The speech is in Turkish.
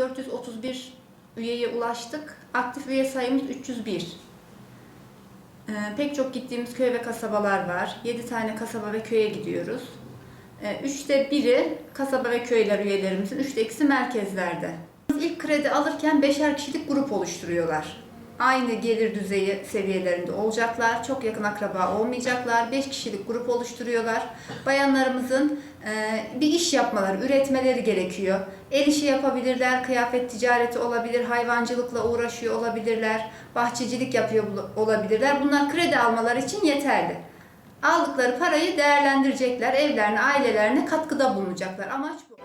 431 üyeye ulaştık. Aktif üye sayımız 301. Ee, pek çok gittiğimiz köy ve kasabalar var. 7 tane kasaba ve köye gidiyoruz. Ee, üçte biri kasaba ve köyler üyelerimizin, üçte ikisi merkezlerde. İlk kredi alırken beşer kişilik grup oluşturuyorlar. Aynı gelir düzeyi seviyelerinde olacaklar, çok yakın akraba olmayacaklar, 5 kişilik grup oluşturuyorlar. Bayanlarımızın e, bir iş yapmaları, üretmeleri gerekiyor. El işi yapabilirler, kıyafet ticareti olabilir, hayvancılıkla uğraşıyor olabilirler, bahçecilik yapıyor olabilirler. Bunlar kredi almaları için yeterli. Aldıkları parayı değerlendirecekler, evlerine, ailelerine katkıda bulunacaklar. Amaç bu.